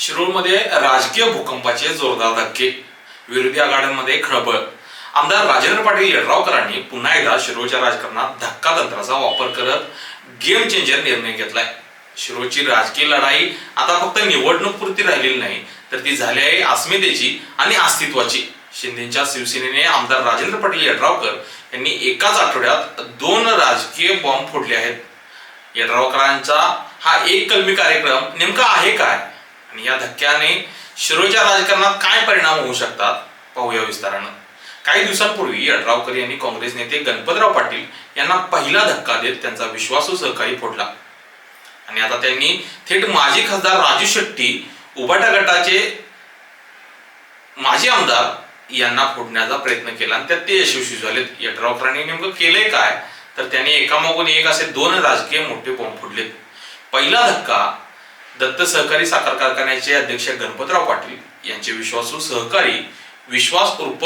शिरूरमध्ये राजकीय भूकंपाचे जोरदार धक्के विरोधी आघाड्यांमध्ये खळबळ. आमदार राजेंद्र पाटील यड्रावकरांनी पुन्हा एकदा शिरोळच्या राजकारणात धक्का तंत्राचा वापर करत गेम चेंजर निर्णय घेतलाय. शिरूरची राजकीय लढाई आता फक्त निवडणूक पुरती राहिलेली नाही तर ती झाली आहे अस्मितेची आणि अस्तित्वाची. शिंदेच्या शिवसेनेने आमदार राजेंद्र पाटील यड्रावकर यांनी एकाच आठवड्यात दोन राजकीय बॉम्ब फोडले आहेत. येडरावकरांचा हा एक कलमी कार्यक्रम नेमका आहे काय? आणि या धक्क्याने शिरोळच्या राजकारणात काय परिणाम होऊ शकतात? पाहूया विस्तारानं. काही दिवसांपूर्वी यड्रावकर यांनी काँग्रेस नेते गणपतराव पाटील यांना पहिला धक्का देत त्यांचा विश्वासू सहकारी फोडला. आणि आता त्यांनी थेट माजी खासदार राजू शेट्टी उबाटा गटाचे माजी आमदार यांना फोडण्याचा प्रयत्न केला आणि त्यात ते यशस्वी झालेत. यड्रावकरांनी नेमकं केलंय काय? तर त्यांनी एकामागून एक असे दोन राजकीय मोठे बॉम्ब फोडलेत. पहिला धक्का दत्त सहकारी साखर कारखान्याचे अध्यक्ष गणपतराव पाटील यांचे विश्वासू सहकारी विश्वास उर्फ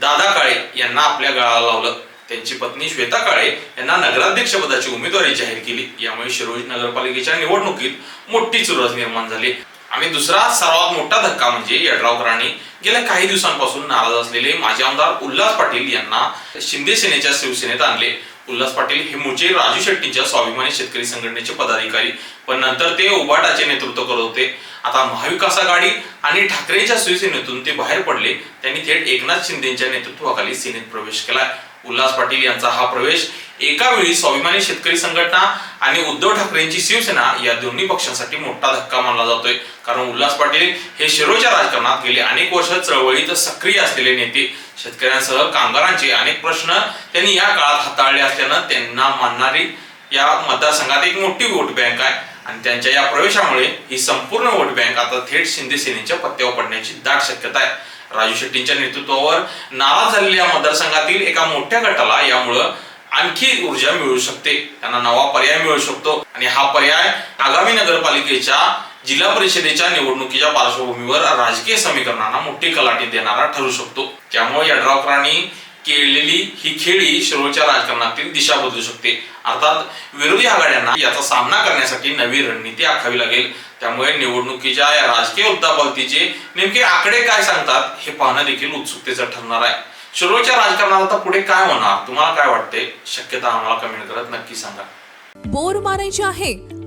दादा काळे यांना आपल्या गळाला लावलं. त्यांची पत्नी श्वेता काळे यांना नगराध्यक्ष पदाची उमेदवारी जाहीर केली. यामुळे शिरोळी नगरपालिकेच्या निवडणुकीत मोठी चुरस निर्माण झाली. आणि दुसरा सर्वात मोठा धक्का म्हणजे यड्रावकरांनी गेल्या काही दिवसांपासून नाराज असलेले माजी आमदार उल्हास पाटील यांना शिंदे सेनेच्या शिवसेनेत आणले. उल्हास पाटील हे मूळचे राजू शेट्टींच्या स्वाभिमानी शेतकरी संघटनेचे पदाधिकारी. पण नंतर ते उबाटाचे नेतृत्व करत होते. आता महाविकास आघाडी आणि ठाकरेंच्या शिवसेनेतून ते बाहेर पडले त्यांनी थेट एकनाथ शिंदेच्या नेतृत्वाखाली सेनेत प्रवेश केला उल्हास पाटील यांचा हा प्रवेश एका वेळी स्वाभिमानी शेतकरी संघटना आणि उद्धव ठाकरेंची शिवसेना या दोन्ही पक्षांसाठी मोठा धक्का मानला जातोय. कारण उल्हास पाटील हे शिरोच्या राजकारणात गेले अनेक वर्ष चळवळीत सक्रिय असलेले नेते. शेतकऱ्यांसह कामगारांचे अनेक प्रश्न त्यांनी या काळात हाताळले असल्यानं त्यांना मानणारी या मतदारसंघात एक मोठी वोट बँक आहे. आणि त्यांच्या या प्रवेशामुळे ही संपूर्ण वोट बँक आता थेट शिंदे सेनेच्या पत्त्यावर पडण्याची दाट शक्यता आहे. राजू शेट्टींच्या नेतृत्वावर नाराज झालेल्या मतदारसंघातील एका मोठ्या गटाला यामुळं आणखी ऊर्जा मिळू शकते. त्यांना नवा पर्याय मिळू शकतो. आणि हा पर्याय आगामी नगरपालिकेच्या जिल्हा परिषदेच्या निवडणुकीच्या पार्श्वभूमीवर राजकीय समीकरणांना मोठी कलाटी देणारा ठरू शकतो. त्यामुळे यड्रावकरांनी केलेली ही खेळी शिरोळच्या राजकारणातील दिशा बदलू शकते. अर्थात विरोधी आघाड्यांना याचा सामना करण्यासाठी नवी रणनीती आखावी लागेल. त्यामुळे निवडणुकीच्या या राजकीय उद्दाबावतीचे नेमके आकडे काय सांगतात हे पाहणं देखील उत्सुकतेचं ठरणार आहे. शिरोळच्या राजकारणात आता पुढे काय होणार? तुम्हाला काय वाटते शक्यता आम्हाला कमेंट करत नक्की सांगा. बोर मारायची आहे